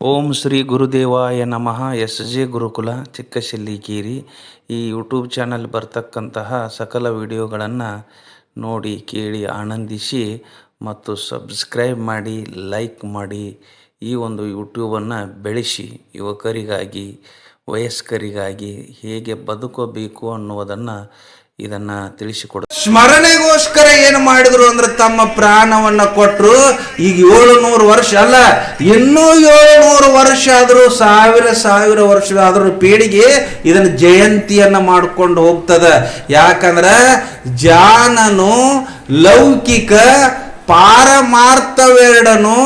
ಓಂ ಶ್ರೀ ಗುರುದೇವಾಯ ನಮಃ. S J ಗುರುಕುಲ ಚಿಕ್ಕಶಿಲ್ಲಿಕೇರಿ ಈ YouTube channel ಬರ್ತಕ್ಕಂತಹ ಸಕಲ ವಿಡಿಯೋಗಳನ್ನು ನೋಡಿ, ಕೇಳಿ, ಆನಂದಿಸಿ ಮತ್ತು ಸಬ್ಸ್ಕ್ರೈಬ್ ಮಾಡಿ, ಲೈಕ್ ಮಾಡಿ ಈ ಒಂದು ಯೂಟ್ಯೂಬನ್ನು ಬೆಳೆಸಿ ಯುವಕರಿಗಾಗಿ, ವಯಸ್ಕರಿಗಾಗಿ ಹೇಗೆ ಬದುಕಬೇಕು ಅನ್ನುವುದನ್ನು ಇದನ್ನು ತಿಳಿಸಿಕೊಡ. ಸ್ಮರಣೆಗೋಸ್ಕರ ಏನು ಮಾಡಿದ್ರು ಅಂದ್ರೆ ತಮ್ಮ ಪ್ರಾಣವನ್ನ ಕೊಟ್ರು. ಈಗ ಏಳು ನೂರು ವರ್ಷ ಅಲ್ಲ, ಇನ್ನೂ ಏಳು ನೂರು ವರ್ಷ ಆದರೂ, ಸಾವಿರ ಸಾವಿರ ವರ್ಷ ಆದರೂ ಪೀಳಿಗೆ ಇದನ್ನ ಜಯಂತಿಯನ್ನ ಮಾಡ್ಕೊಂಡು ಹೋಗ್ತದ. ಯಾಕಂದ್ರ ಜಾನನು ಲೌಕಿಕ ಪಾರಮಾರ್ಥವೆರಡನು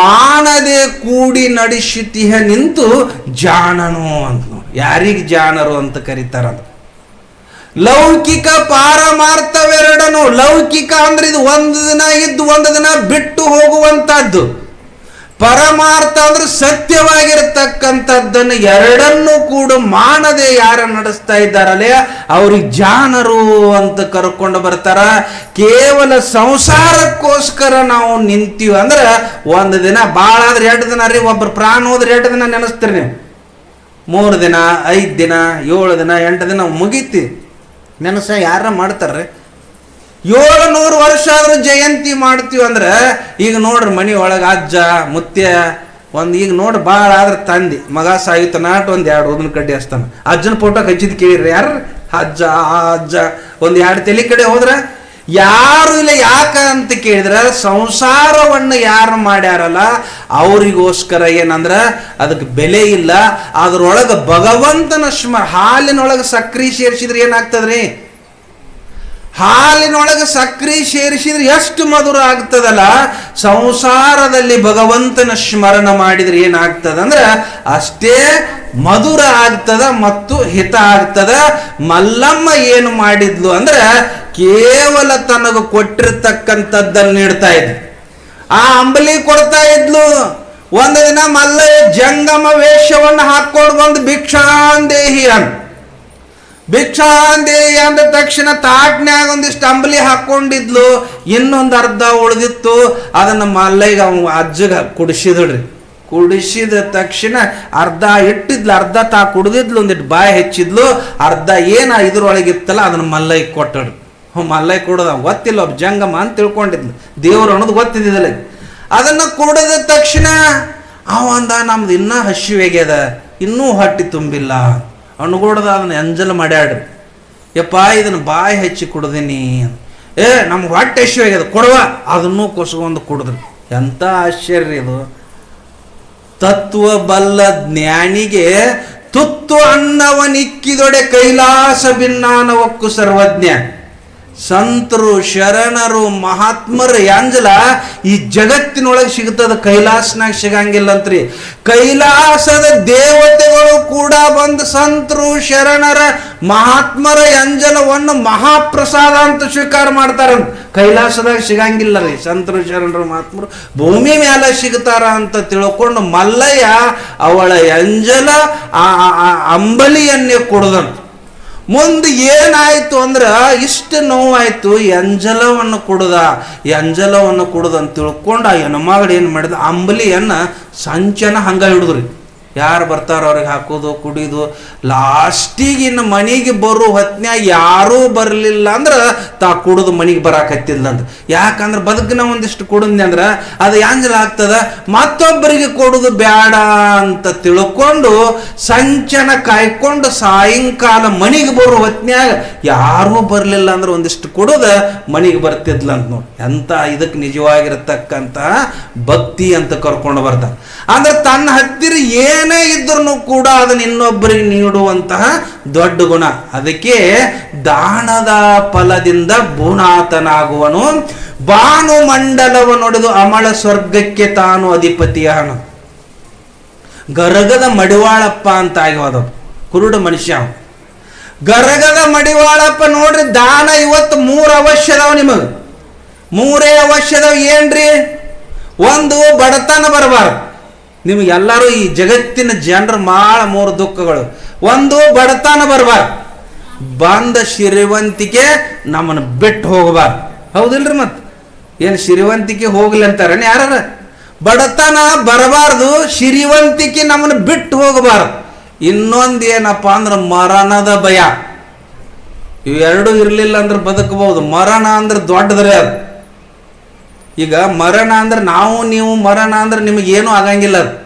ಮಾನದೆ ಕೂಡಿ ನಡೆಸುತ್ತಿಹ ನಿಂತು ಜಾಣನು ಅಂತ ಯಾರಿಗೆ ಜಾಣರು ಅಂತ ಕರೀತಾರ ಲೌಕಿಕ ಪಾರಮಾರ್ಥವೆರಡನು ಲೌಕಿಕ ಅಂದ್ರೆ ಇದು ಒಂದು ದಿನ ಇದ್ದು ಒಂದು ದಿನ ಬಿಟ್ಟು ಹೋಗುವಂತಹದ್ದು. ಪರಮಾರ್ಥ ಅಂದ್ರೆ ಸತ್ಯವಾಗಿರತಕ್ಕಂಥದ್ದನ್ನು ಎರಡನ್ನೂ ಕೂಡ ಮಾಡದೆ ಯಾರ ನಡೆಸ್ತಾ ಇದ್ದಾರಲ್ಲೇ, ಅವ್ರಿಗೆ ಜಾನರು ಅಂತ ಕರ್ಕೊಂಡು ಬರ್ತಾರ. ಕೇವಲ ಸಂಸಾರಕ್ಕೋಸ್ಕರ ನಾವು ನಿಂತೀವಿ ಅಂದ್ರೆ ಒಂದು ದಿನ ಭಾಳ ಆದ್ರೆ ಎರಡು ದಿನ ರೀ, ಒಬ್ರು ಪ್ರಾಣ ಹೋದ್ರೆ ಎರಡು ದಿನ ನೆನೆಸ್ತೀರಿ ಮೂರು ದಿನ, ಐದು ದಿನ, ಏಳು ದಿನ, ಎಂಟು ದಿನ ಮುಗೀತಿ. ನೆನಸ ಯಾರ ಮಾಡ್ತಾರ್ರಿ? ಏಳು ನೂರು ವರ್ಷ ಆದ್ರೂ ಜಯಂತಿ ಮಾಡ್ತೀವಿ ಅಂದ್ರೆ, ಈಗ ನೋಡ್ರಿ ಮನೆ ಒಳಗೆ ಅಜ್ಜ ಮುತ್ಯ ಒಂದು ಈಗ ನೋಡ್ರಿ ಭಾಳ ಆದ್ರೆ ತಂದಿ, ಮಗ ಸಾಯಿತ ನಾಟ್ ಒಂದು ಎರಡು ಊದಿನ ಕಡ್ಡಿ ಹಚ್ತಾನೆ. ಅಜ್ಜನ ಫೋಟೋ ಹಚ್ಚಿದ್ ಕೇಳಿರಿ ಯಾರು ಅಜ್ಜ, ಆ ಅಜ್ಜ. ಒಂದು ಎರಡು ತಲೆ ಕಡೆ ಹೋದ್ರೆ ಯಾರು ಇಲ್ಲ ಯಾಕ ಅಂತ ಕೇಳಿದ್ರೆ ಸಂಸಾರವನ್ನು ಯಾರು ಮಾಡ್ಯಾರಲ್ಲ ಅವರಿಗೋಸ್ಕರ ಏನಂದ್ರ ಅದಕ್ಕೆ ಬೆಲೆ ಇಲ್ಲ, ಅದ್ರೊಳಗೆ ಭಗವಂತನ ಸ್ಮ ಹಾಲಿನೊಳಗೆ ಸಕ್ರಿ ಸೇರಿಸಿದ್ರೆ ಏನಾಗ್ತದ್ರಿ? ಹಾಲಿನೊಳಗೆ ಸಕ್ರಿ ಸೇರಿಸಿದ್ರೆ ಎಷ್ಟು ಮಧುರ ಆಗ್ತದಲ್ಲ? ಸಂಸಾರದಲ್ಲಿ ಭಗವಂತನ ಸ್ಮರಣ ಮಾಡಿದ್ರೆ ಏನಾಗ್ತದ ಅಂದ್ರೆ ಅಷ್ಟೇ ಮಧುರ ಆಗ್ತದ ಮತ್ತು ಹಿತ ಆಗ್ತದ. ಮಲ್ಲಮ್ಮ ಏನು ಮಾಡಿದ್ಲು ಅಂದ್ರೆ ಕೇವಲ ತನಗ ಕೊಟ್ಟಿರ್ತಕ್ಕಂಥದ್ದನ್ನು ನೀಡ್ತಾ ಇದ್ಲು ಆ ಅಂಬಲಿ ಕೊಡ್ತಾ ಇದ್ಲು. ಒಂದು ದಿನ ಮಲ್ಲ ಜಂಗಮ ವೇಷವನ್ನು ಹಾಕೊಂಡು ಬಂದು ಭಿಕ್ಷಾಂದೇಹಿ ಅಂತ ಭಿಕ್ಷಾಂದೇಹಿ ಅಂದ ತಕ್ಷಣ ತಾಟ್ನ್ಯಾಗ ಒಂದಿಷ್ಟು ಅಂಬಲಿ ಹಾಕೊಂಡಿದ್ಲು ಇನ್ನೊಂದು ಅರ್ಧ ಉಳಿದಿತ್ತು. ಅದನ್ನ ಮಲ್ಲೈಗೆ ಅವ ಅಜ್ಜಗ ಕುಡಿಸಿದ್ರಿ ಕುಡಿಸಿದ ತಕ್ಷಣ ಅರ್ಧ ಇಟ್ಟಿದ್ಲು, ಅರ್ಧ ತಾ ಕುಡಿದಿದ್ಲು ಒಂದಿಟ್ಟು ಬಾಯಿ ಹೆಚ್ಚಿದ್ಲು. ಅರ್ಧ ಏನ ಇದ್ರೊಳಗಿತ್ತಲ್ಲ ಅದನ್ನ ಮಲ್ಲೈಗೆ ಕೊಟ್ಟಳು. ಮಲ್ಲಯ್ಯ ಕೊಡದ ಗೊತ್ತಿಲ್ಲ ಒಬ್ಬ ಜಂಗಮ ಅಂತ ತಿಳ್ಕೊಂಡಿದ್ಲು ದೇವ್ರು ಅನ್ನೋದು ಗೊತ್ತಿದ್ದಿಲ್ಲ ಅದನ್ನ ಕುಡಿದ ತಕ್ಷಣ ಅವ ಅಂದ ನಮ್ದು ಇನ್ನೂ ಹಸಿವೆಗ್ಯದ ಇನ್ನೂ ಹೊಟ್ಟೆ ತುಂಬಿಲ್ಲ. ಅಣುಗೋಡದ ಅದನ್ನ ಎಂಜಲ್ ಮಾಡ್ಯಾಡ್ರಿ ಯಪ್ಪ, ಇದನ್ನ ಬಾಯಿ ಹೆಚ್ಚಿ ಕುಡ್ದೀನಿ ಏ, ನಮ್ಗೆ ಹೊಟ್ಟೆ ಹಸಿವಾಗ್ಯದ ಕೊಡುವ. ಅದನ್ನೂ ಕೊಸಗೊಂದು ಕುಡಿದ್ರಿ. ಎಂಥ ಆಶ್ಚರ್ಯ ಇದು. ತತ್ವ ಬಲ್ಲ ಜ್ಞಾನಿಗೆ ತುತ್ತು ಅನ್ನವನಿಕ್ಕಿದೊಡೆ ಕೈಲಾಸ ಭಿನ್ನಾನವಕ್ಕು ಸರ್ವಜ್ಞ. ಸಂತರು, ಶರಣರು, ಮಹಾತ್ಮರ, ಯಾಂಜಲ, ಈ ಜಗತ್ತಿನೊಳಗೆ ಸಿಗ್ತದ ಕೈಲಾಸನಾಗ ಸಿಗಂಗಿಲ್ಲ ಅಂತ್ರಿ. ಕೈಲಾಸದ ದೇವತೆಗಳು ಕೂಡ ಬಂದು ಸಂತರು, ಶರಣರ, ಮಹಾತ್ಮರ ಅಂಜಲವನ್ನು ಮಹಾಪ್ರಸಾದ ಅಂತ ಸ್ವೀಕಾರ ಮಾಡ್ತಾರಂತ ಕೈಲಾಸದಾಗ ಸಿಗಂಗಿಲ್ಲ ರೀ. ಸಂತರು, ಶರಣರು, ಮಹಾತ್ಮರು ಭೂಮಿ ಮೇಲೆ ಸಿಗ್ತಾರ ಅಂತ ತಿಳ್ಕೊಂಡು ಮಲ್ಲಯ್ಯ ಅವಳ ಅಂಜಲ ಆ ಅಂಬಲಿಯನ್ನೇ ಕುಡ್ದಂತ ಮುಂದೆ ಏನಾಯ್ತು ಅಂದ್ರೆ ಇಷ್ಟು ನೋವಾಯ್ತು, ಎಂಜಲವನ್ನು ಕೊಡದ ಕುಡ್ದ ಕೊಡದ ಅಂತ ತಿಳ್ಕೊಂಡು ಆ ಹೆಣ್ಮಗಳು ಏನು ಮಾಡಿದ? ಅಂಬಲಿಯನ್ನ ಸಂಚನ ಹಂಗೆ ಹಿಡಿದ್ರಿ. ಯಾರು ಬರ್ತಾರೋ ಅವ್ರಿಗೆ ಹಾಕೋದು, ಕುಡಿದು, ಲಾಸ್ಟಿಗೆ ಇನ್ನು ಮನೆಗೆ ಬರೋ ಹೊತ್ನ್ಯಾಗ ಯಾರೂ ಬರಲಿಲ್ಲ ಅಂದ್ರೆ ತಾ ಕುಡಿದು ಮನೆಗೆ ಬರಾಕತ್ತಿಲ್ಲ ಅಂತ ಯಾಕಂದ್ರೆ ಬದುಕಿನ ಒಂದಿಷ್ಟು ಕುಡಿದ್ನಿ ಅಂದ್ರೆ ಅದು ಯಾಂಜಲ ಆಗ್ತದ, ಮತ್ತೊಬ್ಬರಿಗೆ ಕೊಡೋದು ಬೇಡ ಅಂತ ತಿಳ್ಕೊಂಡು ಸಂಚನ ಕಾಯ್ಕೊಂಡು ಸಾಯಂಕಾಲ ಮನೆಗೆ ಬರೋ ಹೊತ್ನ್ಯಾಗ ಯಾರೂ ಬರಲಿಲ್ಲ ಅಂದ್ರೆ ಒಂದಿಷ್ಟು ಕೊಡೋದು ಮನೆಗೆ ಬರ್ತಿದ್ಲ ಅಂತ ನೋಡಿ. ಎಂತ ಇದಕ್ಕೆ ನಿಜವಾಗಿರತಕ್ಕಂತ ಭಕ್ತಿ ಅಂತ ಕರ್ಕೊಂಡು ಬರ್ತಾರೆ ಅಂದ್ರೆ ತನ್ನ ಹತ್ತಿರ ಏನೇ ಇದ್ರೂ ಕೂಡ ಅದನ್ನ ಇನ್ನೊಬ್ಬರಿಗೆ ನೀಡುವಂತಹ ದೊಡ್ಡ ಗುಣ. ಅದಕ್ಕೆ ದಾನದ ಫಲದಿಂದ ಭೂನಾಥನಾಗುವನು ಬಾನು ಮಂಡಲವ ನೋಡಿದು ಅಮಳ ಸ್ವರ್ಗಕ್ಕೆ ತಾನು ಅಧಿಪತಿಯಾನು ಗರಗದ ಮಡಿವಾಳಪ್ಪ ಅಂತ ಆಗಿವದ ಕುರುಡ ಮನುಷ್ಯ. ಗರಗದ ಮಡಿವಾಳಪ್ಪ ನೋಡ್ರಿ, ದಾನ ಇವತ್ತು ಮೂರು ಅವಶ್ಯದವ ನಿಮಗೆ. ಮೂರೇ ಅವಶ್ಯದವ ಏನ್ರಿ? ಒಂದು ಬಡತನ ಬರಬಾರ್ದು. ನಿಮಗೆಲ್ಲರೂ ಈ ಜಗತ್ತಿನ ಜನರು ಮಾಡ ಮೂರು ದುಃಖಗಳು. ಒಂದು ಬಡತನ ಬರಬಾರ್ದು. ಬಂದ ಶ್ರೀವಂತಿಕೆ ನಮ್ಮನ್ನು ಬಿಟ್ಟು ಹೋಗಬಾರ್ದು. ಹೌದಿಲ್ರಿ ಮತ್ತೆ ಏನು ಶ್ರೀವಂತಿಕೆ ಹೋಗ್ಲಿ ಅಂತಾರೇನು ಯಾರ ಬಡತನ ಬರಬಾರ್ದು ಸಿರಿವಂತಿಕೆ ನಮ್ಮನ್ನು ಬಿಟ್ಟು ಹೋಗಬಾರ್ದು. ಇನ್ನೊಂದು ಏನಪ್ಪ ಅಂದ್ರೆ ಮರಣದ ಭಯ. ಇವೆರಡೂ ಇರಲಿಲ್ಲ ಅಂದ್ರೆ ಬದುಕಬಹುದು. ಮರಣ ಅಂದ್ರೆ ದೊಡ್ಡದ್ರೆ ಅದು. ಈಗ ಮರಣ ಅಂದ್ರೆ ನಾವು, ನೀವು ಮರಣ ಅಂದ್ರೆ ನಿಮಗೇನು ಆಗಂಗಿಲ್ಲ ಅದು.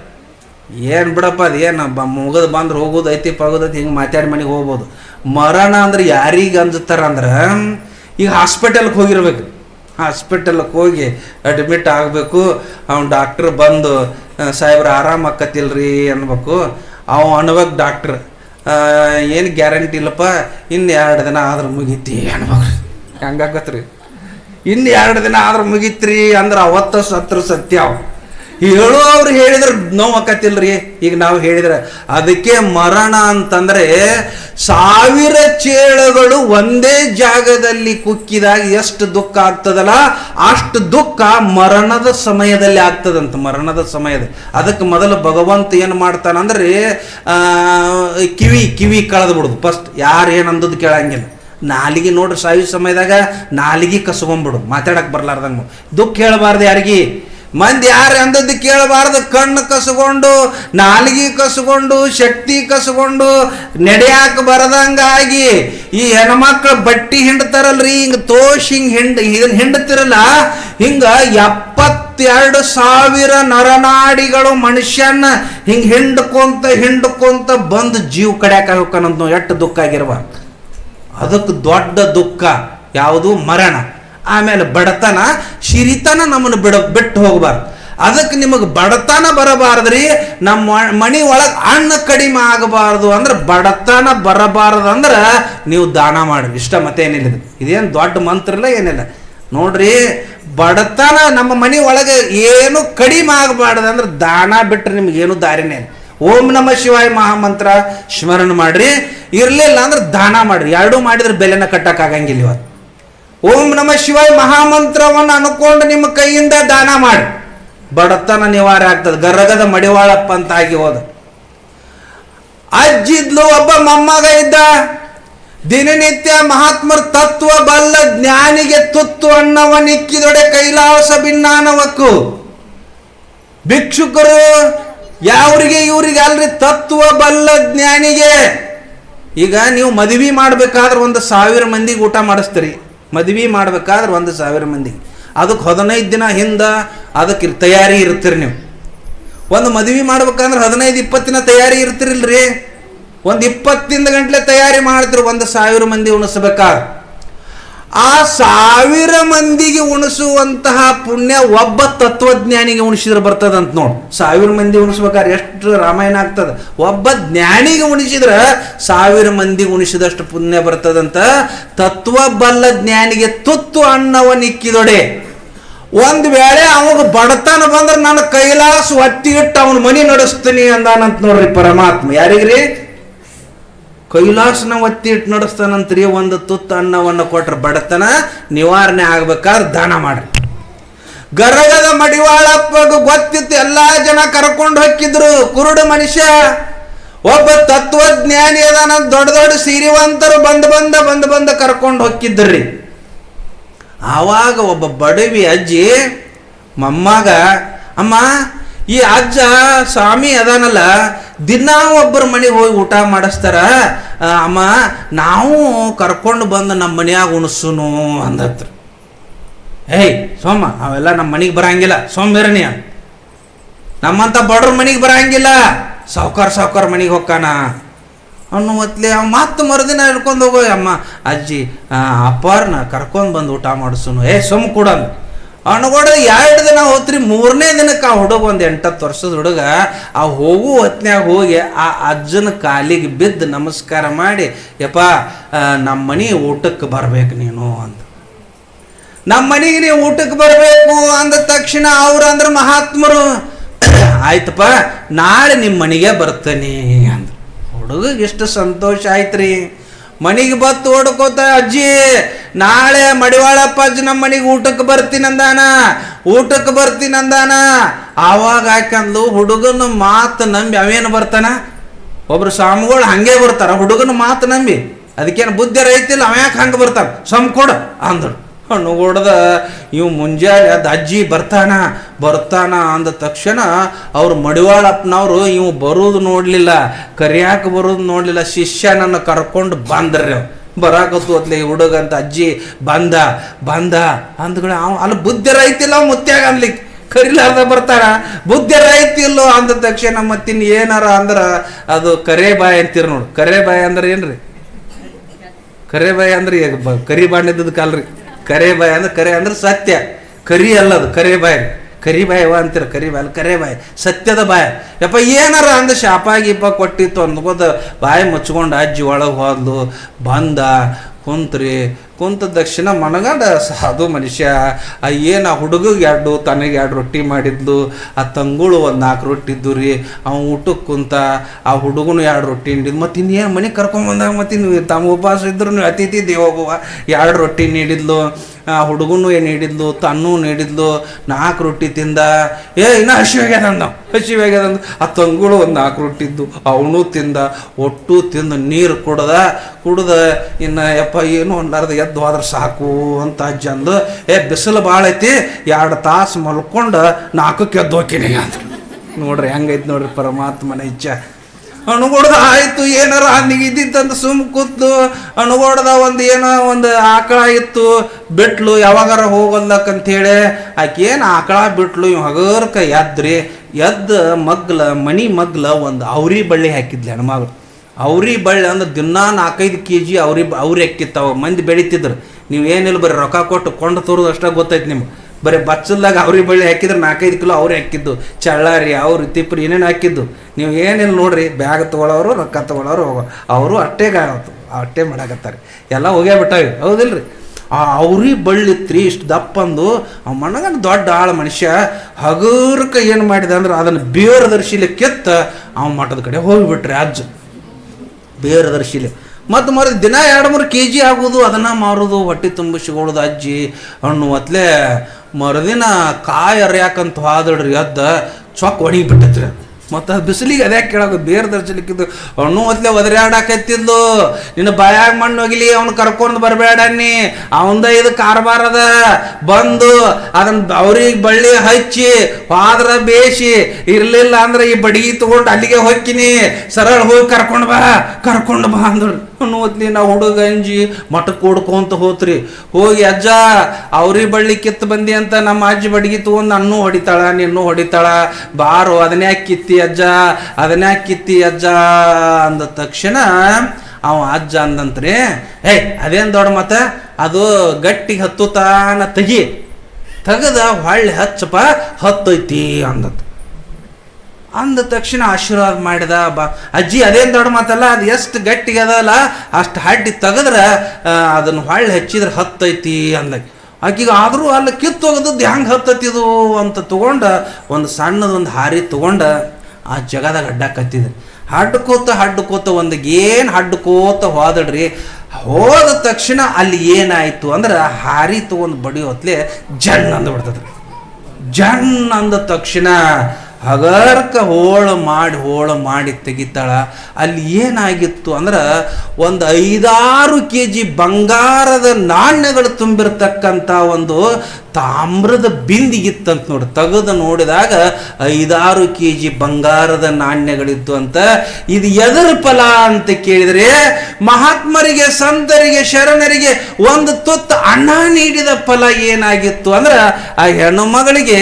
ಏನು ಬಿಡಪ್ಪ ಅದು, ಏನು ಬ ಮುಗಿದು ಬಂದ್ರೆ ಹೋಗೋದು ಐತಿ ಪಗೋದೈತಿ ಹಿಂಗೆ ಮಾತಾಡಿ ಮನೆಗೆ ಹೋಗ್ಬೋದು. ಮರಣ ಅಂದ್ರೆ ಯಾರಿಗೆ ಅಂದ್ರೆ, ಈಗ ಹಾಸ್ಪಿಟಲ್ಗೆ ಹೋಗಿರ್ಬೇಕು. ಹಾಸ್ಪಿಟಲ್ಗೆ ಹೋಗಿ ಅಡ್ಮಿಟ್ ಆಗಬೇಕು. ಅವ್ನು ಡಾಕ್ಟ್ರ್ ಬಂದು ಸಾಹೇಬ್ರ ಆರಾಮ ಆಕತಿಲ್ರಿ ಅನ್ಬೇಕು. ಅವ ಅನ್ಬೇಕು ಡಾಕ್ಟ್ರ್ ಏನು ಗ್ಯಾರಂಟಿ ಇಲ್ಲಪ್ಪ ಇನ್ನು ಎರಡು ದಿನ ಆದ್ರೆ ಮುಗೀತಿ ಅನ್ಬೇಕು. ಹೆಂಗಾಕತ್ರಿ ಇನ್ನು ಎರಡು ದಿನ ಆದ್ರೆ ಮುಗಿತ್ರಿ ಅಂದ್ರೆ ಅವತ್ತ ಸತ್ರ ಸತ್ಯ. ಹೇಳೋ ಅವ್ರು ಹೇಳಿದ್ರೆ ನೋವು ಈಗ ನಾವು ಹೇಳಿದ್ರೆ ಅದಕ್ಕೆ ಮರಣ ಅಂತಂದ್ರೆ ಸಾವಿರ ಚೇಳುಗಳು ಒಂದೇ ಜಾಗದಲ್ಲಿ ಕುಕ್ಕಿದಾಗ ಎಷ್ಟು ದುಃಖ ಆಗ್ತದಲ್ಲ, ಅಷ್ಟು ದುಃಖ ಮರಣದ ಸಮಯದಲ್ಲಿ ಆಗ್ತದಂತ ಮರಣದ ಸಮಯದಲ್ಲಿ. ಅದಕ್ಕೆ ಮೊದಲು ಭಗವಂತ ಏನು ಮಾಡ್ತಾನಂದ್ರೆ ಕಿವಿ ಕಿವಿ ಕಳೆದು ಬಿಡುದು ಫಸ್ಟ್ ಯಾರು ಏನು ಅಂದದ್ದು ಕೇಳಂಗಿಲ್ಲ. ನಾಲಿಗೆ ನೋಡ್ರಿ ಸಾಯು ಸಮಯದಾಗ ನಾಲಿಗೆ ಕಸ್ಕೊಂಬಿಡು ಮಾತಾಡಕ್ ಬರ್ಲಾರ್ದಂಗ ದುಃಖ ಹೇಳಬಾರ್ದು ಯಾರಿಗೆ? ಮಂದಿ ಯಾರು ಅಂದದ್ದು ಕೇಳಬಾರ್ದು, ಕಣ್ಣು ಕಸ್ಕೊಂಡು ನಾಲಿಗೆ ಕಸ್ಕೊಂಡು ಶಕ್ತಿ ಕಸ್ಕೊಂಡು ನಡೆಯಾಕ ಬರದಂಗಾಗಿ ಈ ಹೆಣ್ಮಕ್ಳು ಬಟ್ಟಿ ಹಿಂಡ್ತಾರಲ್ರಿ, ಹಿಂಗ ತೋಷ್ ಹಿಂಗ್ ಹಿಂಡ್ ಇದನ್ನ ಹಿಂಡ್ತಿರಲ್ಲ, ಹಿಂಗ ಎಪ್ಪತ್ತೆರಡು ಸಾವಿರ ನರನಾಡಿಗಳು ಮನುಷ್ಯನ ಹಿಂಗ್ ಹಿಂಡ್ಕೊಂತ ಹಿಂಡ್ಕೊಂತ ಬಂದು ಜೀವ ಕಡ್ಯಾಕ ಹೋಗ್ಕನಂತ ಎಷ್ಟು ದುಃಖ ಆಗಿರ್ಬಾರ್ದು ಅದಕ್ಕೆ ದೊಡ್ಡ ದುಃಖ, ಯಾವುದು? ಮರಣ. ಆಮೇಲೆ ಬಡತನ, ಸಿರಿತನ ನಮ್ಮನ್ನು ಬಿಡ, ಬಿಟ್ಟು ಹೋಗಬಾರ್ದು. ಅದಕ್ಕೆ ನಿಮಗೆ ಬಡತನ ಬರಬಾರ್ದ್ರಿ, ನಮ್ಮ ಮನೆ ಒಳಗೆ ಅನ್ನ ಕಡಿಮೆ ಆಗಬಾರ್ದು ಅಂದ್ರೆ ಬಡತನ ಬರಬಾರದು ಅಂದ್ರೆ ನೀವು ದಾನ ಮಾಡಿ. ಇಷ್ಟ ಮತ್ತೇನಿಲ್ಲ ಏನಿಲ್ಲ ಇದೇನು ದೊಡ್ಡ ಮಂತ್ರ ಇಲ್ಲ, ಏನಿಲ್ಲ. ನೋಡ್ರಿ, ಬಡತನ ನಮ್ಮ ಮನೆ ಒಳಗೆ ಏನು ಕಡಿಮೆ ಆಗಬಾರ್ದು ಅಂದ್ರೆ ದಾನ ಬಿಟ್ಟರೆ ಏನು ದಾರಿನೇ ಇಲ್ಲ. ಓಂ ನಮ ಶಿವಾಯ ಮಹಾಮಂತ್ರ ಸ್ಮರಣ ಮಾಡ್ರಿ. ಇರಲಿಲ್ಲ ಅಂದ್ರೆ ದಾನ ಮಾಡ್ರಿ. ಎರಡೂ ಮಾಡಿದ್ರೆ ಬೆಲೆನ ಕಟ್ಟಕ್ಕಾಗಂಗಿಲ್ಲ ಇವತ್ತು. ಓಂ ನಮ ಶಿವಾಯ ಮಹಾಮಂತ್ರವನ್ನು ಅನ್ಕೊಂಡು ನಿಮ್ಮ ಕೈಯಿಂದ ದಾನ ಮಾಡಿ ಬಡತನ ನಿವಾರ ಆಗ್ತದೆ. ಗರಗದ ಮಡಿವಾಳಪ್ಪ ಅಂತ ಆಗಿ ಹೋದ. ಅಜ್ಜಿದ್ಲು ಒಬ್ಬ ಮೊಮ್ಮಗ ಇದ್ದ. ದಿನನಿತ್ಯ ಮಹಾತ್ಮರ ತತ್ವ ಬಲ್ಲ ಜ್ಞಾನಿಗೆ ತುತ್ತು ಅನ್ನವನಿಕ್ಕಿದೊಡೆ ಕೈಲಾಸ ಭಿನ್ನಾನವಕ್ಕು. ಭಿಕ್ಷುಕರು ಯಾವ್ರಿಗೆ ಇವ್ರಿಗೆ ಅಲ್ರಿ ತತ್ವ ಬಲ್ಲ ಜ್ಞಾನಿಗೆ? ಈಗ ನೀವು ಮದುವೆ ಮಾಡ್ಬೇಕಾದ್ರೆ ಒಂದು ಸಾವಿರ ಮಂದಿಗೆ ಊಟ ಮಾಡಿಸ್ತೀರಿ. ಮದುವೆ ಮಾಡ್ಬೇಕಾದ್ರೆ ಒಂದು ಸಾವಿರ ಮಂದಿಗೆ. ಅದಕ್ಕೆ ಹದಿನೈದು ದಿನ ಹಿಂದೆ ಅದಕ್ಕೆ ತಯಾರಿ ಇರ್ತೀರಿ ನೀವು. ಒಂದು ಮದುವೆ ಮಾಡ್ಬೇಕಂದ್ರೆ ಹದಿನೈದು ದಿನ ತಯಾರಿ ಇರ್ತಿರಿಲ್ರಿ. ಒಂದು ಇಪ್ಪತ್ತಿಂದ ಗಂಟ್ಲೆ ತಯಾರಿ ಮಾಡ್ತಿರು ಒಂದು ಸಾವಿರ ಮಂದಿ ಉಣಿಸ್ಬೇಕಾದ್ರೆ. ಆ ಸಾವಿರ ಮಂದಿಗೆ ಉಣಿಸುವಂತಹ ಪುಣ್ಯ ಒಬ್ಬ ತತ್ವಜ್ಞಾನಿಗೆ ಉಣಿಸಿದ್ರೆ ಬರ್ತದಂತ ನೋಡು. ಸಾವಿರ ಮಂದಿ ಉಣಿಸ್ಬೇಕಾದ್ರೆ ಎಷ್ಟು ರಾಮಾಯಣ ಆಗ್ತದೆ. ಒಬ್ಬ ಜ್ಞಾನಿಗೆ ಉಣಿಸಿದ್ರೆ ಸಾವಿರ ಮಂದಿಗೆ ಉಣಿಸಿದಷ್ಟು ಪುಣ್ಯ ಬರ್ತದಂತ ತತ್ವ ಬಲ್ಲ ಜ್ಞಾನಿಗೆ ತುತ್ತು ಅನ್ನವನಿಕ್ಕಿದೊಡೆ ಒಂದ್ ವೇಳೆ ಅವಾಗ ಬಡತನ ಬಂದ್ರೆ ನನ್ನ ಕೈಲಾಸ ಒತ್ತಿ ಇಟ್ಟು ಅವನ ಮನಿ ನಡೆಸ್ತೀನಿ ಅಂದಾನಂತ ನೋಡ್ರಿ ಪರಮಾತ್ಮ. ಯಾರಿಗ್ರಿ? ಕೈಲಾಸನ ಒತ್ತಿ ಇಟ್ಟು ನಡೆಸ್ತಾನಂತ್ರಿ, ಒಂದು ತುತ್ತು ಅನ್ನವನ್ನು ಕೊಟ್ರೆ ಬಡತನ, ನಿವಾರಣೆ ಆಗ್ಬೇಕಾದ್ರೆ ದಾನ ಮಾಡ್ರಿ. ಗರಗದ ಮಡಿವಾಳಪ್ಪಗೂ ಗೊತ್ತಿತ್ತು, ಎಲ್ಲಾ ಜನ ಕರ್ಕೊಂಡು ಹೊಕ್ಕಿದ್ರು. ಕುರುಡು ಮನುಷ್ಯ, ಒಬ್ಬ ತತ್ವಜ್ಞಾನಿ ಅದಾನ, ದೊಡ್ಡ ದೊಡ್ಡ ಸಿರಿವಂತರು ಬಂದ್ ಬಂದ ಬಂದ್ ಬಂದ ಕರ್ಕೊಂಡು ಹೋಗಿದ್ರಿ ಆವಾಗ ಒಬ್ಬ ಬಡವಿ ಅಜ್ಜಿ, ಮೊಮ್ಮಗ, ಅಮ್ಮ ಈ ಅಜ್ಜ ಸ್ವಾಮಿ ಅದಾನಲ್ಲ, ದಿನ ಒಬ್ಬರ ಮನೆಗೆ ಹೋಗಿ ಊಟ ಮಾಡಿಸ್ತಾರ. ಅಮ್ಮ, ನಾವು ಕರ್ಕೊಂಡು ಬಂದು ನಮ್ಮ ಮನೆಯಾಗ ಉಣಸುನು ಅಂದತ್ರ ಏಯ್, ಸೋಮ, ಅವೆಲ್ಲ ನಮ್ಮ ಮನೆಗೆ ಬರಂಗಿಲ್ಲ. ಸೋಂಬೇರನಿ ನಮ್ಮಂತ ಬಡ್ರ ಮನೆಗೆ ಬರಂಗಿಲ್ಲ. ಸಾವ್ಕಾರ ಸಾವ್ಕಾರ ಮನೆಗೆ ಹೊಕ್ಕಾನ ಅವನು ಅವ ಮತ್ತೆ ಮರುದಿನ ಹಿಡ್ಕೊಂಡು ಹೋಗೋ, ಅಮ್ಮ, ಅಜ್ಜಿ ಅಪ್ಪಾರ್ನ ಕರ್ಕೊಂಡು ಬಂದು ಊಟ ಮಾಡಿಸುನು. ಏ, ಸೋಮ್ ಕೂಡ ಅನ್ಗೋಡ ಎರಡು ದಿನ ಹೋತ್ರಿ ಮೂರನೇ ದಿನಕ್ಕೆ ಆ ಹುಡುಗ ಒಂದು ಎಂಟತ್ತು ವರ್ಷದ ಹುಡುಗ, ಆ ಹೋಗು ಹೊತ್ನ್ಯಾಗ ಹೋಗಿ ಆ ಅಜ್ಜನ ಕಾಲಿಗೆ ಬಿದ್ದು ನಮಸ್ಕಾರ ಮಾಡಿ, ಯಪ್ಪ ನಮ್ಮ ಮನೆ ಊಟಕ್ಕೆ ಬರ್ಬೇಕು ನೀನು ಅಂತ ನಮ್ಮ ಮನೆಗೆ ನೀವು ಊಟಕ್ಕೆ ಬರಬೇಕು ಅಂದ ತಕ್ಷಣ ಅವ್ರು ಅಂದ್ರೆ ಮಹಾತ್ಮರು, ಆಯ್ತಪ್ಪ, ನಾಳೆ ನಿಮ್ಮ ಮನೆಗೆ ಬರ್ತೇನೆ ಅಂದ್ರು ಹುಡುಗಗೆ ಎಷ್ಟು ಸಂತೋಷ ಆಯ್ತ್ರಿ. ಮನೆಗೆ ಬತ್ತು ಓಡ್ಕೋತ ಅಜ್ಜಿ, ನಾಳೆ ಮಡಿವಾಳಪ್ಪ ಅಜ್ಜಿ ನಮ್ಮ ಮನೆಗೆ ಊಟಕ್ಕೆ ಬರ್ತೀನಂದಾನ ಊಟಕ್ಕೆ ಬರ್ತೀನಂದಾನ. ಆವಾಗ ಯಾಕಂದ್ಲು ಹುಡುಗನ ಮಾತು ನಂಬಿ ಅವೇನು ಬರ್ತಾನ? ಒಬ್ರು ಸ್ವಾಮಿಗಳು ಹಂಗೆ ಬರ್ತಾರ, ಹುಡುಗನ ಮಾತು ನಂಬಿ. ಅದಕ್ಕೇನು ಬುದ್ಧಿ ರೈತಿಲ್ಲ ಅವ್ಯಾಕೆ ಹಂಗೆ ಬರ್ತಾರ ಸಮ್ ಕೊಡು ಅಂದ್ರು ಹಣ್ಣು ಹೊಡೆದ ಇವ್ ಮುಂಜಾನೆ ಅದು ಅಜ್ಜಿ ಬರ್ತಾನ ಬರ್ತಾನ ಅಂದ ತಕ್ಷಣ ಅವ್ರ ಮಡಿವಾಳಪ್ಪನವರು, ಇವು ಬರೋದು ನೋಡ್ಲಿಲ್ಲ, ಕರಿಯಾಕ ಬರೋದು ನೋಡ್ಲಿಲ್ಲ ಶಿಷ್ಯನನ್ನು ಕರ್ಕೊಂಡು ಬಂದ್ರಿ ಬರಾಕತ್ತು ಅತ್ಲೆ ಹುಡುಗ ಅಂತ ಅಜ್ಜಿ, ಬಂದ ಬಂದ ಅಂದ್ಗಳ ಅವ, ಅಲ್ಲಿ ಬುದ್ಧಿ ರೈತಿಲ್ಲ ಅವ್ ಮುತ್ಯಾಗ ಅನ್ಲಿಕ್ಕೆ. ಕರಿಲಾರ್ದ ಬರ್ತಾನ ಬುದ್ಧಿ ರೈತಿಲ್ಲೋ ಅಂದ ತಕ್ಷಣ ಮತ್ತಿನ್ ಏನಾರ ಅಂದ್ರ ಅದು ಕರೇ ಬಾಯಿ ಅಂತೀರ ನೋಡು. ಕರೇ ಬಾಯಿ ಅಂದ್ರೆ ಏನ್ರಿ? ಕರೆ ಬಾಯಿ ಅಂದ್ರೆ ಕರಿ ಬಾಂಡಿದ್ದದ ಕಾಲ್ರಿ. ಕರೆ ಬಾಯಿ ಅಂದ್ರೆ ಕರೆ ಅಂದ್ರೆ ಸತ್ಯ. ಕರಿ ಅಲ್ಲದು, ಕರೆ ಬಾಯಿ. ಕರಿ ಬಾಯವ ಅಂತೀರ, ಕರಿ ಬಾಯಿ ಕರೆ ಬಾಯಿ. ಸತ್ಯದ ಬಾಯಿ. ಯಪ್ಪ, ಏನಾರ ಅಂದ ಶಾಪ ಗೀಪ ಕೊಟ್ಟಿತ್ತು ಅಂದ್ಕೋತ ಬಾಯಿ ಮುಚ್ಕೊಂಡು ಅಜ್ಜಿ ಒಳಗೆ ಹೋದ್ಲು. ಬಂದ, ಕುಂತ್ರಿ ಕುಂತ ದಕ್ಷಿಣ ಮನಗಂಡ ಸಾಧು ಮನುಷ್ಯ, ಆ ಏನು ಆ ಹುಡುಗಗೆ ಎರಡು, ತನಗೆ ಎರಡು ರೊಟ್ಟಿ ಮಾಡಿದ್ಲು, ಆ ತಂಗುಳು ಒಂದು ನಾಲ್ಕು ರೊಟ್ಟಿ ಇದ್ದು ರೀ ಅವ್ನು ಊಟಕ್ಕೆ ಕುಂತ ಆ ಹುಡುಗನು ಎರಡು ರೊಟ್ಟಿ ಹಿಂಡಿದ್ ಮತ್ತು ಇನ್ನೇನು ಮನೆಗೆ ಕರ್ಕೊಂಬಂದಾಗ ಮತ್ತು ಇನ್ನು ತಮ್ಮ ಉಪವಾಸ ಇದ್ರೂ ಅತಿಥಿ ದೇವೋಗುವ ಎರಡು ರೊಟ್ಟಿ ನೀಡಿದ್ಲು, ಆ ಹುಡುಗನು ಏನು ನೀಡಿದ್ಲು, ತನ್ನೂ ನೀಡಿದ್ಲು ನಾಲ್ಕು ರೊಟ್ಟಿ ತಿಂದ, ಏ, ಇನ್ನು ಹಸಿವಾಗ್ಯದ ನಾವು ಹಸಿವಾಗ್ಯದ ಆ ತಂಗುಳು ಒಂದು ನಾಲ್ಕು ರೊಟ್ಟಿ ಇದ್ದು ಅವನು ತಿಂದ, ಒಟ್ಟು ತಿಂದು ನೀರು ಕುಡ್ದ ಕುಡ್ದ, ಇನ್ನು ಯಪ್ಪ ಏನು ಅನ್ಲಾರ್ದ. ಎದ್ದು ಹೋದ್ರೆ ಸಾಕು ಅಂತ ಅಜ್ಜ ಅಂದು, ಏ, ಬಿಸಿಲು ಭಾಳ ಐತಿ, ಎರಡು ತಾಸು ಮಲ್ಕೊಂಡು ನಾಲ್ಕಕ್ಕೆ ಎದ್ದು ಹೋಕಿನಿ ಅಂತ ನೋಡ್ರಿ, ಹೆಂಗೈತಿ ನೋಡ್ರಿ ಪರಮಾತ್ಮನ ಇಚ್ಛೆ. ಅಣುಗೊಡ್ದ ಆಯ್ತು, ಏನಾರ ಇದ್ದಿದ್ದಂತ ಸುಮ್ ಕೂತು ಅಣುಗೊಡ್ದ ಒಂದು ಏನೋ ಒಂದು ಆಕಳ ಇತ್ತು, ಬಿಟ್ಲು, ಯಾವಾಗಾರ ಹೋಗಲ್ಲಕ್ಕಂತ ಹೇಳಿ ಆಕೆ, ಏನ್ ಆಕಳ ಬಿಟ್ಲು, ಇವ್ ಹಗರ್ಕ ಎದ್ರಿ? ಎದ್ದ ಮಗ್ಲ ಮನಿ ಮಗ್ಲ ಒಂದು ಅವ್ರಿ ಬಳ್ಳಿ ಹಾಕಿದ್ಲಿ ಹೆಣ್ಮಗಳು. ಅವ್ರಿ ಬಳ್ಳಿ ಅಂದ್ರೆ ದಿನಾ ನಾಲ್ಕೈದು ಕೆ ಜಿ ಅವ್ರಿ ಅವ್ರಿ ಅವ ಮಂದಿ ಬೆಳಿತಿದ್ರು. ನೀವು ಏನಿಲ್ಲ ಬರೀ ರೊಕ್ಕ ಕೊಟ್ಟು ಕೊಂಡು ತೋರೋದು ಅಷ್ಟೇ ಗೊತ್ತೈತೆ ನಿಮ್ಗೆ. ಬರೀ ಬಚ್ಚಲ್ದಾಗ ಅವ್ರಿ ಬಳ್ಳಿ ಹಾಕಿದ್ರೆ ನಾಲ್ಕೈದು ಕಿಲೋ ಅವ್ರಿ ಹಾಕಿದ್ದು. ಚಳ್ಳಾರಿ, ಅವ್ರು ತಿಪ್ಪರಿ ಏನೇನು ಹಾಕಿದ್ದು. ನೀವು ಏನಿಲ್ಲ ನೋಡ್ರಿ, ಬ್ಯಾಗ್ ತೊಗೊಳೋರು, ರೊಕ್ಕ ತೊಗೊಳೋರು ಹೋಗೋ. ಅವರು ಅಟ್ಟೆ ಗಾತು ಅಟ್ಟೆ ಮಾಡಾಕತ್ತಾರೆ. ಎಲ್ಲ ಹೋಗೇ ಬಿಟ್ಟಾವೆ. ಹೌದಿಲ್ರಿ? ಆ ಅವ್ರಿ ಬಳ್ಳಿತ್ರಿ ಇಷ್ಟು ದಪ್ಪಂದು ಆ ಮಣ್ಣಗಂಡ ದೊಡ್ಡ ಆಳ ಮನುಷ್ಯ ಹಗುರಕ್ಕೆ ಏನು ಮಾಡಿದೆ ಅಂದ್ರೆ ಅದನ್ನು ಬೇರದರ್ಶಿಲಿ ಕೆತ್ತ ಅವ ಮಠದ ಕಡೆ ಹೋಗಿಬಿಟ್ರಿ ಅಜ್ಜ. ಬೇರದರ್ಶಿಲೆ ಮತ್ತು ಮರ ದಿನ ಎರಡು ಮೂರು ಕೆ ಜಿ ಆಗೋದು, ಅದನ್ನು ಮಾರೋದು, ಹೊಟ್ಟೆ ತುಂಬಿಸಿಕೊಳ್ಳೋದು ಅಜ್ಜಿ ಹಣ್ಣು ಅತ್ಲೇ ಮರುದಿನ ಕಾಯಿ ಅರ್ಯಾಕಂತ ಹೋದಡ್ರಿ ಅದ್ದ ಚೊಕ್ ಒಣಗಿ ಬಿಟ್ಟತ್ರಿ ಮತ್ತು ಬಿಸಿಲಿಗೆ ಅದೇ ಕೇಳೋದು, ಬೇರೆ ದರ್ಶಲಿಕ್ಕಿದ್ದು ಅವನು ಮೊದಲೇ ಒದರಾಡಾಕತ್ತಿದ್ದು ನಿನ್ನ ಬಾಯಾಗ ಮಣ್ಣು ಹೋಗಿಲಿ ಅವ್ನು ಕರ್ಕೊಂಡು ಬರಬೇಡ ನೀ, ಅವಂದ ಇದು ಕಾರಬಾರದ ಬಂದು ಅದನ್ನ ಅವ್ರಿಗೆ ಬಳ್ಳಿ ಹಚ್ಚಿ ಹಾದ್ರ ಬೇಸಿ ಇರಲಿಲ್ಲ ಅಂದ್ರೆ ಈ ಬಡಗಿ ತಗೊಂಡು ಅಲ್ಲಿಗೆ ಹೋಗ್ತೀನಿ ಸರಳ ಹೋಗಿ ಕರ್ಕೊಂಡು ಬಾ ಕರ್ಕೊಂಡು ಬಾ ಅಂದ್ರು ನೋತ್ಲಿ ನಾವು ಹುಡುಗ ಅಂಜಿ ಮಠಕ್ಕೆ ಹೊಡ್ಕೊಂತ ಹೋತ್ರಿ. ಹೋಗಿ, ಅಜ್ಜ, ಅವ್ರಿ ಬಳ್ಳಿ ಕಿತ್ತು ಬಂದಿ ಅಂತ ನಮ್ಮ ಅಜ್ಜಿ ಬಡಗಿ ತಗೊಂಡು ಅನ್ನೂ ಹೊಡಿತಾಳ, ನಿನ್ನೂ ಹೊಡಿತಾಳ. ಬಾರು ಅದನ್ನೇ ಕಿತ್ತಿ ಅಜ್ಜ ಅದನ್ನೇ ಕಿತ್ತಿ ಅಜ್ಜ ಅಂದ ತಕ್ಷಣ ಅವ ಅಜ್ಜ ಅಂದಂತ್ರಿ ಏಯ್ ಅದೇನ್ ದೊಡ್ಡ ಮತ? ಅದು ಗಟ್ಟಿ ತಾನ ತೆಗಿ. ತೆಗದ ಹೊಳ್ಳಿ ಹಚ್ಚಪ್ಪ ಹತ್ತೈತಿ ಅಂದತ್. ಅಂದ ತಕ್ಷಣ ಆಶೀರ್ವಾದ ಮಾಡಿದ ಬಾ ಅಜ್ಜಿ ಅದೇನು ದೊಡ್ಡ ಮಾತಲ್ಲ, ಅದು ಎಷ್ಟು ಗಟ್ಟಿಗೆ ಅದಲ್ಲ, ಅಷ್ಟು ಹಡ್ಡಿ ತೆಗೆದ್ರೆ ಅದನ್ನು ಹೊಳ್ಳಿ ಹಚ್ಚಿದ್ರೆ ಹತ್ತೈತಿ ಅಂದ ಆಕಿಗೆ ಆದರೂ ಅಲ್ಲಿ ಕಿತ್ತು ಹೋಗದದ್ದು ಹೆಂಗೆ ಹತ್ತತ್ತಿದು ಅಂತ ತಗೊಂಡ, ಒಂದು ಸಣ್ಣದೊಂದು ಹಾರಿ ತಗೊಂಡ ಆ ಜಗದಾಗ ಅಡ್ಡಾಕತ್ತಿದ್ರು. ಹಡ್ಕೋತ ಹಡ್ಕೋತ ಒಂದು ಏನು ಹಡ್ಕೋತ ಹೋದಡ್ರಿ ಹೋದ ತಕ್ಷಣ ಅಲ್ಲಿ ಏನಾಯ್ತು ಅಂದ್ರೆ ಹಾರಿ ತಗೊಂಡು ಬಡಿಯೋತ್ಲೆ ಜನ್ ಅಂದು ಬಿಡ್ತದ್ರಿ. ಅಂದ ತಕ್ಷಣ ಹಗರ್ಕ ಹೋಳು ಮಾಡಿ ಹೋಳು ಮಾಡಿ ತೆಗಿತಾಳ. ಅಲ್ಲಿ ಏನಾಗಿತ್ತು ಅಂದ್ರೆ ಒಂದು ಐದಾರು ಕೆ ಜಿ ಬಂಗಾರದ ನಾಣ್ಯಗಳು ತುಂಬಿರ್ತಕ್ಕಂಥ ಒಂದು ತಾಮ್ರದ ಬಿಂದಿಗಿತ್ತಂತ ನೋಡಿ. ತೆಗೆದು ನೋಡಿದಾಗ ಐದಾರು ಕೆ ಜಿ ಬಂಗಾರದ ನಾಣ್ಯಗಳಿತ್ತು ಅಂತ ಇದು ಎದರ ಫಲ ಅಂತ ಕೇಳಿದರೆ ಮಹಾತ್ಮರಿಗೆ, ಸಂತರಿಗೆ, ಶರಣರಿಗೆ ಒಂದು ತುತ್ತು ಅಣ್ಣ ನೀಡಿದ ಫಲ ಏನಾಗಿತ್ತು ಅಂದ್ರೆ ಆ ಹೆಣ್ಣು ಮಗಳಿಗೆ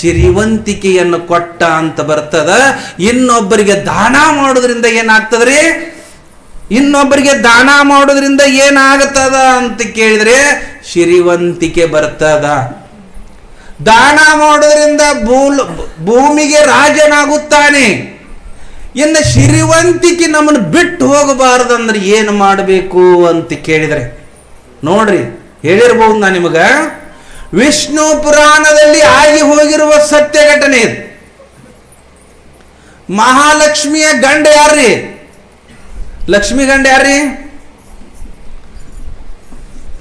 ಶ್ರೀವಂತಿಕೆಯನ್ನು ಕೊಟ್ಟ ಅಂತ ಬರ್ತದ. ಇನ್ನೊಬ್ಬರಿಗೆ ದಾನ ಮಾಡೋದ್ರಿಂದ ಏನಾಗ್ತದ್ರಿ? ಇನ್ನೊಬ್ಬರಿಗೆ ದಾನ ಮಾಡೋದ್ರಿಂದ ಏನಾಗುತ್ತದ ಅಂತ ಕೇಳಿದ್ರೆ ಸಿರಿವಂತಿಕೆ ಬರ್ತದ. ದಾನ ಮಾಡೋದ್ರಿಂದ ಭೂಲ್ ಭೂಮಿಗೆ ರಾಜನಾಗುತ್ತಾನೆ. ಇನ್ನು ಸಿರಿವಂತಿಕೆ ನಮ್ಮನ್ನು ಬಿಟ್ಟು ಹೋಗಬಾರ್ದಂದ್ರೆ ಏನು ಮಾಡಬೇಕು ಅಂತ ಕೇಳಿದರೆ, ನೋಡ್ರಿ, ಹೇಳಿರ್ಬೋದು ನಾನು ನಿಮಗ. ವಿಷ್ಣು ಪುರಾಣದಲ್ಲಿ ಆಗಿ ಹೋಗಿರುವ ಸತ್ಯ ಘಟನೆ ಇದು. ಮಹಾಲಕ್ಷ್ಮಿಯ ಗಂಡ ಯಾರ್ರಿ? ಲಕ್ಷ್ಮಿ ಗಂಡ ಯಾರ್ರಿ?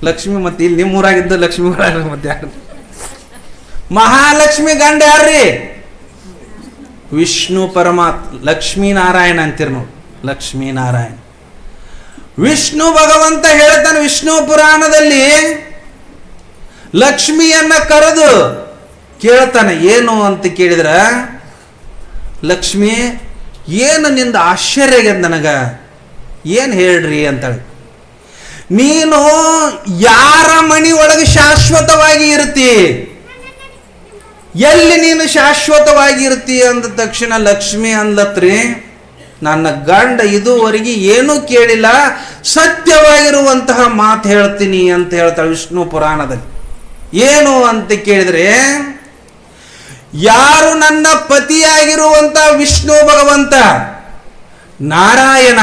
ಲಕ್ಷ್ಮಿ ಮತ್ತೆ ಇಲ್ಲಿ ನಿಮ್ಮೂರಾಗಿದ್ದ ಲಕ್ಷ್ಮಿ ಮತ್ತೆ ಯಾರು ಮಹಾಲಕ್ಷ್ಮಿ ಗಂಡ ಯಾರ್ರಿ? ವಿಷ್ಣು ಪರಮಾತ್ ಲಕ್ಷ್ಮೀನಾರಾಯಣ ಅಂತೀರಿ ನೋಡಿ. ಲಕ್ಷ್ಮೀನಾರಾಯಣ ವಿಷ್ಣು ಭಗವಂತ ಹೇಳ್ತಾನೆ ವಿಷ್ಣು ಪುರಾಣದಲ್ಲಿ ಲಕ್ಷ್ಮಿಯನ್ನ ಕರೆದು ಕೇಳ್ತಾನೆ, ಏನು? ಅಂತ ಕೇಳಿದ್ರ ಲಕ್ಷ್ಮಿ, ಏನು ನಿಂದ ಆಶ್ಚರ್ಯ ಆಗ್ಯದ ನನಗ? ಏನು ಹೇಳ್ರಿ ಅಂತೇಳಿ. ನೀನು ಯಾರ ಮಣಿ ಒಳಗೆ ಶಾಶ್ವತವಾಗಿ ಇರ್ತಿ? ಎಲ್ಲಿ ನೀನು ಶಾಶ್ವತವಾಗಿ ಇರ್ತಿ ಅಂದ ತಕ್ಷಣ ಲಕ್ಷ್ಮಿ ಅಂದತ್ರಿ ನನ್ನ ಗಂಡ ಇದುವರೆಗೆ ಏನೂ ಕೇಳಿಲ್ಲ, ಸತ್ಯವಾಗಿರುವಂತಹ ಮಾತು ಹೇಳ್ತೀನಿ ಅಂತ ಹೇಳ್ತಾಳೆ ವಿಷ್ಣು ಪುರಾಣದಲ್ಲಿ. ಏನು ಅಂತ ಕೇಳಿದ್ರೆ ಯಾರು ನನ್ನ ಪತಿಯಾಗಿರುವಂತ ವಿಷ್ಣು ಭಗವಂತ? ನಾರಾಯಣ.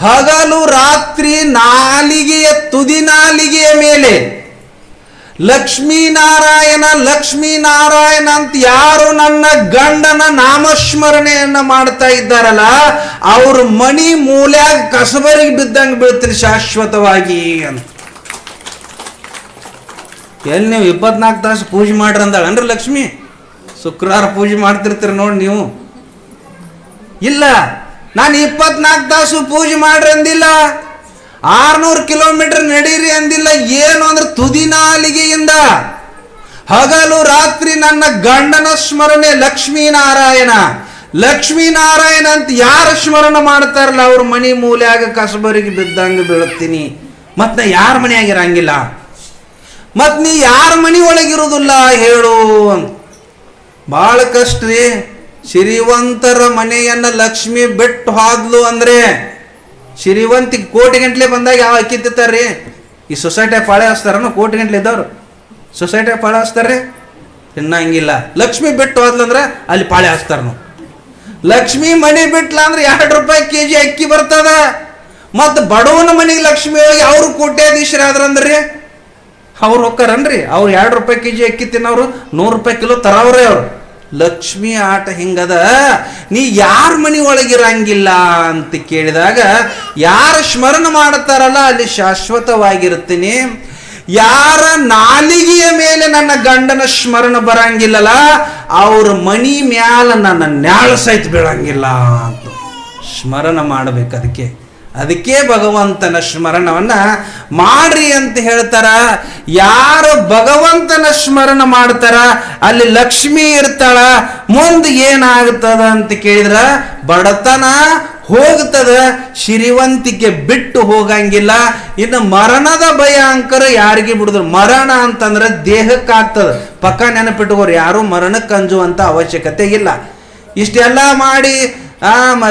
ಹಗಲು ರಾತ್ರಿ ನಾಲಿಗೆಯ ತುದಿ ನಾಲಿಗೆಯ ಮೇಲೆ. ಲಕ್ಷ್ಮೀನಾರಾಯಣ ಲಕ್ಷ್ಮೀನಾರಾಯಣ ಅಂತ ಯಾರು ನನ್ನ ಗಂಡನ ನಾಮಸ್ಮರಣೆಯನ್ನ ಮಾಡ್ತಾ ಇದ್ದಾರಲ್ಲ, ಅವ್ರ ಮಣಿ ಮೂಲ್ಯಾಗ ಕಸಬರಿಗೆ ಬಿದ್ದಂಗೆ ಬೀಳ್ತೀರಿ ಶಾಶ್ವತವಾಗಿ ಅಂತ. ಎಲ್ಲಿ ನೀವು ಇಪ್ಪತ್ನಾಲ್ಕು ತಾಸು ಪೂಜೆ ಮಾಡ್ರಿ ಅಂದಾಳನ್ರಿ ಲಕ್ಷ್ಮಿ? ಶುಕ್ರವಾರ ಪೂಜೆ ಮಾಡ್ತಿರ್ತೀರಿ ನೋಡಿ ನೀವು. ಇಲ್ಲ, ನಾನು ಇಪ್ಪತ್ನಾಲ್ಕು ತಾಸು ಪೂಜೆ ಮಾಡ್ರಿ ಅಂದಿಲ್ಲ. ಆರ್ನೂರು ಕಿಲೋಮೀಟರ್ ನಡೀರಿ ಅಂದಿಲ್ಲ, ಏನು ಅಂದ್ರೆ ತುದಿನಾಲಿಗೆಯಿಂದ. ಹಗಲು ರಾತ್ರಿ ನನ್ನ ಗಂಡನ ಸ್ಮರಣೆ ಲಕ್ಷ್ಮೀನಾರಾಯಣ. ಲಕ್ಷ್ಮೀನಾರಾಯಣ ಅಂತ ಯಾರು ಸ್ಮರಣ ಮಾಡ್ತಾರಲ್ಲ, ಅವ್ರ ಮನಿ ಮೂಲೆಯಾಗ ಕಸಬರಿಗೆ ಬಿದ್ದಂಗೆ ಬೀಳುತ್ತೀನಿ. ಮತ್ ನಾ ಯಾರ ಮನೆಯಾಗಿರಂಗಿಲ್ಲ? ಮತ್ ನೀ ಯಾರ ಮನಿ ಒಳಗಿರುವುದಿಲ್ಲ ಹೇಳು ಅಂತ. ಭಾಳ ಕಷ್ಟ ರೀ ಶ್ರೀವಂತರ ಮನೆಯನ್ನ ಲಕ್ಷ್ಮಿ ಬಿಟ್ಟು ಹೋದ್ಲು ಅಂದ್ರೆ ಶ್ರೀವಂತಿಗೆ ಕೋಟಿ ಗಂಟ್ಲೆ ಬಂದಾಗ ಯಾವ ಅಕ್ಕಿ ತಿಂತಾರ್ರಿ? ಈ ಸೊಸೈಟಿಯಾಗ ಪಾಳೆ ಹಚ್ತಾರನ ಕೋಟಿ ಗಂಟ್ಲೆ ಇದ್ದವ್ರು. ಸೊಸೈಟಿಯಾಗ ಪಾಳೆ ಹಚ್ತಾರ್ರಿ ತಿನ್ನಂಗಿಲ್ಲ. ಲಕ್ಷ್ಮಿ ಬಿಟ್ಟು ಹೋದ್ಲು ಅಂದ್ರೆ ಅಲ್ಲಿ ಪಾಳೆ ಹಚ್ತಾರ ಲಕ್ಷ್ಮಿ ಮನೆ ಬಿಟ್ಲ ಅಂದ್ರೆ ಎರಡು ರೂಪಾಯಿ ಕೆ ಜಿ ಅಕ್ಕಿ ಬರ್ತದ. ಮತ್ತು ಬಡವನ ಮನೆಗೆ ಲಕ್ಷ್ಮಿ ಹೋಗಿ ಅವ್ರು ಕೋಟ್ಯಾಧೀಶರಾದ್ರಂದ್ರಿ ಅವ್ರು ಹೋಗ್ತಾರನ್ರಿ ಅವ್ರು ಎರಡು ರೂಪಾಯಿ ಕೆ ಜಿ ಅಕ್ಕಿ ತಿನ್ನೋರು ನೂರು ರೂಪಾಯಿ ಕಿಲೋ ತರವ್ರೆ ಅವ್ರು. ಲಕ್ಷ್ಮಿ ಆಟ ಹಿಂಗದ? ನೀ ಯಾರ ಮನೆ ಒಳಗಿರಂಗಿಲ್ಲ ಅಂತ ಕೇಳಿದಾಗ, ಯಾರು ಸ್ಮರಣ ಮಾಡ್ತಾರಲ್ಲ ಅಲ್ಲಿ ಶಾಶ್ವತವಾಗಿರುತ್ತೇನೆ. ಯಾರ ನಾಲಿಗೆಯ ಮೇಲೆ ನನ್ನ ಗಂಡನ ಸ್ಮರಣ ಬರಂಗಿಲ್ಲಲ್ಲ, ಅವ್ರ ಮನಿ ಮ್ಯಾಲ ನನ್ನ ನ್ಯಾಳ ಸಹಿತ ಬೀಳಂಗಿಲ್ಲ ಅಂತ ಸ್ಮರಣ ಮಾಡಬೇಕು ಅದಕ್ಕೆ ಅದಕ್ಕೆ ಭಗವಂತನ ಸ್ಮರಣವನ್ನ ಮಾಡ್ರಿ ಅಂತ ಹೇಳ್ತಾರ. ಯಾರು ಭಗವಂತನ ಸ್ಮರಣ ಮಾಡ್ತಾರ, ಅಲ್ಲಿ ಲಕ್ಷ್ಮಿ ಇರ್ತಾಳ, ಮುಂದೆ ಏನಾಗ್ತದ ಅಂತ ಕೇಳಿದ್ರ ಬಡತನ ಹೋಗ್ತದ ಶ್ರೀವಂತಿಕೆ ಬಿಟ್ಟು ಹೋಗಂಗಿಲ್ಲ. ಇನ್ನು ಮರಣದ ಭಯ ಅಂಕರ ಯಾರಿಗೆ ಬಿಡುದ್ರು ಮರಣ ಅಂತಂದ್ರೆ ದೇಹಕ್ಕಾಗ್ತದ. ಪಕ್ಕ ನೆನಪಿಟ್ಟುಕೋರು ಯಾರು ಮರಣಕ್ಕೆ ಅಂಜುವಂತ ಅವಶ್ಯಕತೆ ಇಲ್ಲ. ಇಷ್ಟೆಲ್ಲ ಮಾಡಿ ಆ, ಮ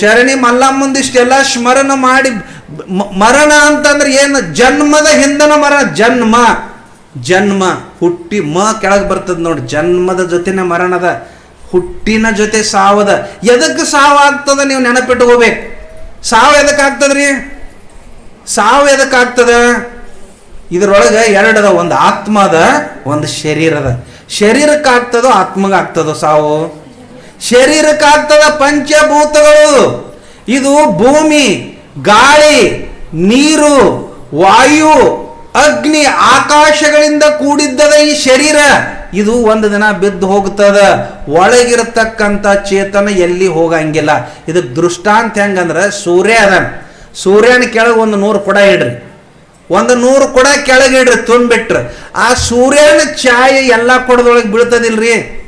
ಶರಣಿ ಮಲ್ಲಮ್ಮಂದಿಷ್ಟೆಲ್ಲ ಸ್ಮರಣ ಮಾಡಿ ಮರಣ ಅಂತಂದ್ರೆ ಏನು? ಜನ್ಮದ ಹಿಂದನ ಮರಣ, ಜನ್ಮ. ಜನ್ಮ, ಹುಟ್ಟಿ, ಮ ಕೆಳಗೆ ಬರ್ತದ ನೋಡಿ, ಜನ್ಮದ ಜೊತೆನೆ ಮರಣದ, ಹುಟ್ಟಿನ ಜೊತೆ ಸಾವದ. ಎದಕ್ಕೆ ಸಾವು ಆಗ್ತದ ನೀವು ನೆನಪಿಟ್ಕೋಬೇಕು ಸಾವು ಎದಕ್ಕೆ ಆಗ್ತದ್ರಿ? ಸಾವು ಎದಕ್ಕೆ ಆಗ್ತದ? ಇದ್ರೊಳಗೆ ಎರಡದ, ಒಂದು ಆತ್ಮ ಅದ ಒಂದು ಶರೀರದ. ಶರೀರಕ್ಕಾಗ್ತದೋ ಶರೀರಕ್ಕೆ ಆಗ್ತದೋ ಆತ್ಮಗೆ ಆಗ್ತದೋ ಸಾವು? ಶರೀರಕ್ಕೆ ಆಗ್ತದ ಪಂಚಭೂತಗಳು. ಇದು ಭೂಮಿ, ಗಾಳಿ, ನೀರು, ವಾಯು, ಅಗ್ನಿ, ಆಕಾಶಗಳಿಂದ ಕೂಡಿದ್ದದ ಈ ಶರೀರ. ಇದು ಒಂದು ದಿನ ಬಿದ್ದು ಹೋಗ್ತದ. ಒಳಗಿರತಕ್ಕಂಥ ಚೇತನ ಎಲ್ಲಿ ಹೋಗಂಗಿಲ್ಲ. ಇದಕ್ಕೆ ದೃಷ್ಟಾಂತ ಹೆಂಗಂದ್ರೆ ಸೂರ್ಯ ಅದ. ಸೂರ್ಯನ ಕೆಳಗೆ ಒಂದು ನೂರು ಕೊಡ ಇಡ್ರಿ. ಒಂದು ನೂರು ಕೊಡ ಕೆಳಗೆ ಇಡ್ರಿ, ತುಂಬಿಟ್ರೆ. ಆ ಸೂರ್ಯನ ಛಾಯೆ ಎಲ್ಲ ಕೊಡದೊಳಗೆ ಬೀಳ್ತದಿಲ್ರಿ.